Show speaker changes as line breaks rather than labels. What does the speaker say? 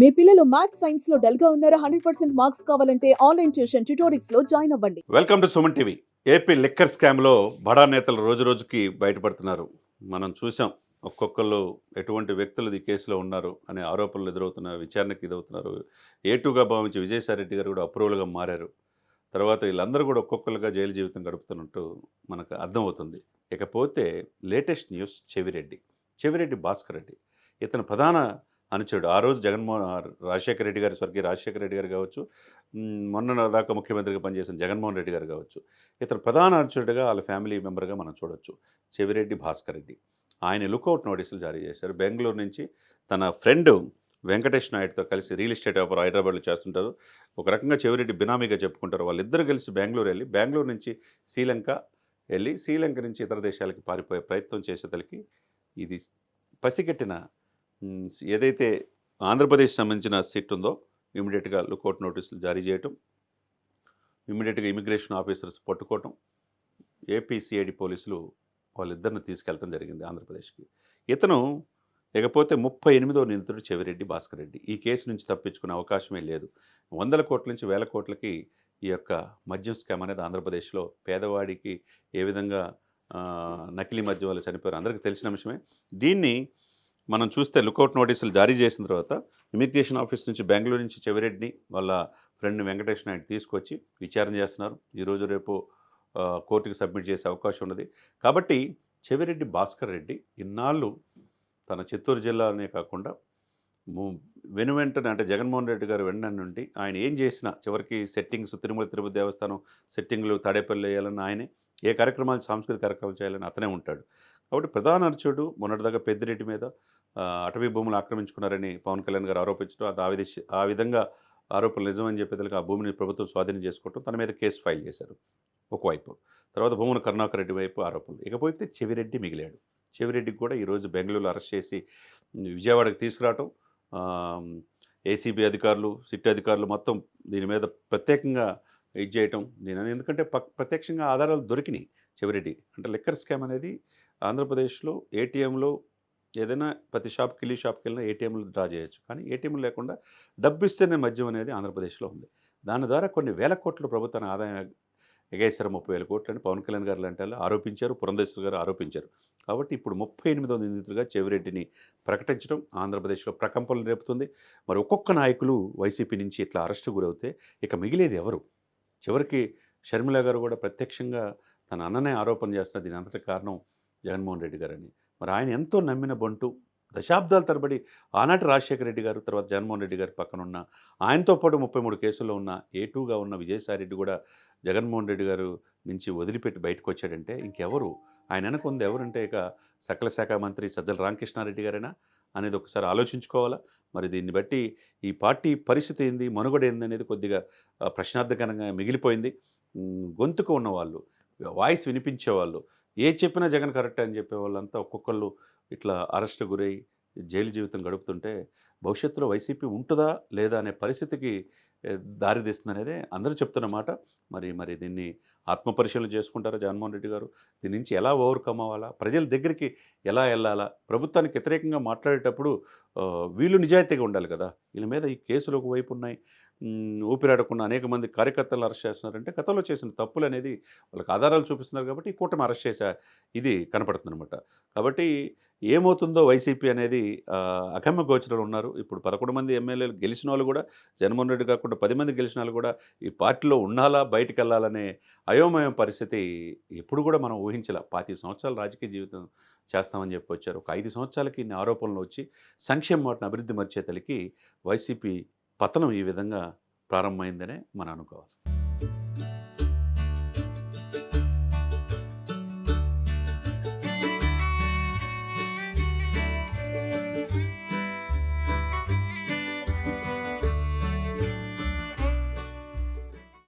మీ పిల్లలు మ్యాథ్స్ సైన్స్లో డల్గా ఉన్నారా? హండ్రెడ్ పర్సెంట్ మార్క్స్ కావాలంటే ఆన్లైన్ ట్యూషన్ ట్యూటోరిక్స్లో జాయిన్ అవ్వండి.
Welcome to Suman TV. AP liquor స్కామ్లో బడా నేతలు రోజు రోజుకి బయటపడుతున్నారు. మనం చూసాం ఒక్కొక్కళ్ళు ఎటువంటి వ్యక్తులు ఈ కేసులో ఉన్నారు అనే ఆరోపణలు ఎదురవుతున్నారు విచారణకు ఎదురవుతున్నారు ఏటుగా భావించి విజయసాయిరెడ్డి గారు కూడా అప్రూవల్గా మారారు. తర్వాత వీళ్ళందరూ కూడా ఒక్కొక్కరుగా జైలు జీవితం గడుపుతున్నట్టు మనకు అర్థమవుతుంది. ఇకపోతే లేటెస్ట్ న్యూస్ చెవిరెడ్డి. చెవిరెడ్డి భాస్కర్ రెడ్డి. ఇతను ప్రధాన అనుచరుడు ఆ రోజు జగన్మోహన్ రాజశేఖర రెడ్డి గారు స్వర్గీయ రాజశేఖర రెడ్డి గారు కావచ్చు మొన్న దాకా ముఖ్యమంత్రిగా పనిచేసిన జగన్మోహన్ రెడ్డి గారు కావచ్చు ఇతను ప్రధాన అనుచరుడిగా వాళ్ళ ఫ్యామిలీ మెంబర్గా మనం చూడొచ్చు. చెవిరెడ్డి భాస్కర్ రెడ్డి. ఆయన లుకౌట్ నోటీసులు జారీ చేశారు. బెంగళూరు నుంచి తన ఫ్రెండ్ వెంకటేష్ నాయుడుతో కలిసి రియల్ ఎస్టేట్ వ్యాపారం హైదరాబాద్లో చేస్తుంటారు. ఒక రకంగా చెవిరెడ్డి బినామీగా చెప్పుకుంటారు. వాళ్ళిద్దరు కలిసి బెంగళూరు వెళ్ళి బెంగళూరు నుంచి శ్రీలంక వెళ్ళి శ్రీలంక నుంచి ఇతర దేశాలకి పారిపోయే ప్రయత్నం చేసేతలకి ఇది పసిగట్టిన ఏదైతే ఆంధ్రప్రదేశ్ సంబంధించిన సిట్ ఉందో ఇమీడియట్గా లుకౌట్ నోటీసులు జారీ చేయటం ఇమీడియట్గా ఇమిగ్రేషన్ ఆఫీసర్స్ పట్టుకోవటం ఏపీసీఐడి పోలీసులు వాళ్ళిద్దరిని తీసుకెళ్తాం జరిగింది ఆంధ్రప్రదేశ్కి. ఇతను ఇకపోతే ముప్పై ఎనిమిదో నిందితుడు చెవిరెడ్డి భాస్కర్ రెడ్డి. ఈ కేసు నుంచి తప్పించుకునే అవకాశమే లేదు. వందల కోట్ల నుంచి వేల కోట్లకి ఈ యొక్క మద్యం స్కామ్ అనేది ఆంధ్రప్రదేశ్లో పేదవాడికి ఏ విధంగా నకిలీ మద్యం వల్ల చనిపోయారు అందరికీ తెలిసిన అంశమే. దీన్ని మనం చూస్తే లుకౌట్ నోటీసులు జారీ చేసిన తర్వాత ఇమిగ్రేషన్ ఆఫీస్ నుంచి బెంగళూరు నుంచి చెవిరెడ్డిని వాళ్ళ ఫ్రెండ్ వెంకటేష్ నాయుడు తీసుకొచ్చి విచారణ చేస్తున్నారు. ఈరోజు రేపు కోర్టుకి సబ్మిట్ చేసే అవకాశం ఉన్నది. కాబట్టి చెవిరెడ్డి భాస్కర్ రెడ్డి ఇన్నాళ్ళు తన చిత్తూరు జిల్లాలోనే కాకుండా వెను వెంటనే అంటే జగన్మోహన్ రెడ్డి గారు వెంట నుండి ఆయన ఏం చేసినా చివరికి సెట్టింగ్స్ తిరుమల తిరుపతి దేవస్థానం సెట్టింగ్లు తాడేపల్లి వేయాలని ఆయనే ఏ కార్యక్రమాలు సాంస్కృతిక కార్యక్రమాలు చేయాలని అతనే ఉంటాడు. కాబట్టి ప్రధాన అర్చుడు మొన్నటిదాకా పెద్దిరెడ్డి మీద అటవీ భూములు ఆక్రమించుకున్నారని పవన్ కళ్యాణ్ గారు ఆరోపించడం అది ఆ విధ ఆ విధంగా ఆరోపణలు నిజమని చెప్పేదానికి ఆ భూమిని ప్రభుత్వం స్వాధీనం చేసుకోవటం తన మీద కేసు ఫైల్ చేశారు ఒకవైపు. తర్వాత భూమున కరుణాకర్ రెడ్డి వైపు ఆరోపణలు. ఇకపోతే చెవిరెడ్డి మిగిలాడు. చెవిరెడ్డికి కూడా ఈరోజు బెంగళూరులో అరెస్ట్ చేసి విజయవాడకి తీసుకురావటం ఏసీబీ అధికారులు సిట్ అధికారులు మొత్తం దీని మీద ప్రత్యేకంగా ఇది చేయటం దీని ఎందుకంటే ప్రత్యక్షంగా ఆధారాలు దొరికినాయి చెవిరెడ్డి. అంటే లిక్కర్ స్కామ్ అనేది ఆంధ్రప్రదేశ్లో ఏటీఎంలో ఏదైనా ప్రతి షాప్కి వెళ్ళి షాప్కి వెళ్ళినా ఏటీఎంలు డ్రా చేయొచ్చు. కానీ ఏటీఎంలు లేకుండా డబ్బు ఇస్తేనే మద్యం అనేది ఆంధ్రప్రదేశ్లో ఉంది. దాని ద్వారా కొన్ని వేల కోట్లు ప్రభుత్వాన్ని ఆదాయం ఎగేశారు. ముప్పై వేల కోట్లు అని పవన్ కళ్యాణ్ గారు లాంటి వాళ్ళు ఆరోపించారు. పురంధేశ్వర్ గారు ఆరోపించారు. కాబట్టి ఇప్పుడు ముప్పై ఎనిమిదో నిందితులుగా చెవిరెడ్డిని ప్రకటించడం ఆంధ్రప్రదేశ్లో ప్రకంపనలు రేపుతుంది. మరి ఒక్కొక్క నాయకులు వైసీపీ నుంచి ఇట్లా అరెస్టు గురవుతే ఇక మిగిలేది ఎవరు? చివరికి షర్మిల గారు కూడా ప్రత్యక్షంగా తన అన్ననే ఆరోపణ చేస్తున్న దీని అంతటి కారణం జగన్మోహన్ రెడ్డి గారని మరి ఆయన ఎంతో నమ్మిన బంటు. దశాబ్దాల తరబడి ఆనాటి రాజశేఖర రెడ్డి గారు తర్వాత జగన్మోహన్ రెడ్డి గారి పక్కన ఉన్న ఆయనతో పాటు ముప్పై మూడు కేసుల్లో ఉన్న ఏటూగా ఉన్న విజయసాయి రెడ్డి కూడా జగన్మోహన్ రెడ్డి గారు నుంచి వదిలిపెట్టి బయటకు వచ్చాడంటే ఇంకెవరు? ఆయన వెనక ఉంది ఎవరంటే ఇక సకల శాఖ మంత్రి సజ్జల రామకృష్ణారెడ్డి గారేనా అనేది ఒకసారి ఆలోచించుకోవాలా? మరి దీన్ని బట్టి ఈ పార్టీ పరిస్థితి ఏంది? మనుగడ ఏంది అనేది కొద్దిగా ఆ, ప్రశ్నార్థకరంగా మిగిలిపోయింది. గొంతుకు ఉన్నవాళ్ళు వాయిస్ వినిపించేవాళ్ళు ఏ చెప్పినా జగన్ కరెక్ట్ అని చెప్పే వాళ్ళంతా ఒక్కొక్కళ్ళు ఇట్లా అరెస్ట్ గురై జైలు జీవితం గడుపుతుంటే భవిష్యత్తులో వైసీపీ ఉంటుందా లేదా అనే పరిస్థితికి దారితీస్తుంది అనేది అందరూ చెప్తున్న మాట. మరి మరి దీన్ని ఆత్మపరిశీలన చేసుకుంటారా జగన్మోహన్ రెడ్డి గారు? దీని నుంచి ఎలా ఓవర్కమ్ అవ్వాలా? ప్రజల దగ్గరికి ఎలా వెళ్ళాలా? ప్రభుత్వానికి వ్యతిరేకంగా మాట్లాడేటప్పుడు వీళ్ళు నిజాయితీగా ఉండాలి కదా. వీళ్ళ మీద ఈ కేసులు ఒకవైపు ఉన్నాయి. ఊపిరాడకుండా అనేక మంది కార్యకర్తలు అరెస్ట్ చేస్తున్నారంటే గతంలో చేసిన తప్పులు అనేది వాళ్ళకి ఆధారాలు చూపిస్తున్నారు కాబట్టి ఈ కూటమి అరెస్ట్ చేసే ఇది కనపడుతుందన్నమాట. కాబట్టి ఏమవుతుందో వైసీపీ అనేది ఆ, అగమ్య ఉన్నారు. ఇప్పుడు పదకొండు మంది ఎమ్మెల్యేలు గెలిచిన వాళ్ళు కూడా జగన్మోహన్ రెడ్డి కాకుండా పది మంది గెలిచిన వాళ్ళు కూడా ఈ పార్టీలో ఉండాలా బయటికి వెళ్ళాలనే అయోమయం పరిస్థితి ఎప్పుడు కూడా మనం ఊహించాల. పాతి సంవత్సరాలు రాజకీయ జీవితం చేస్తామని చెప్పి వచ్చారు ఒక ఐదు సంవత్సరాలకి ఇన్ని ఆరోపణలు వచ్చి సంక్షేమ వాటిని అభివృద్ధి మర్చే తలికి వైసీపీ పతనం ఈ విధంగా ప్రారంభమైందనే మనం అనుకోవాలి.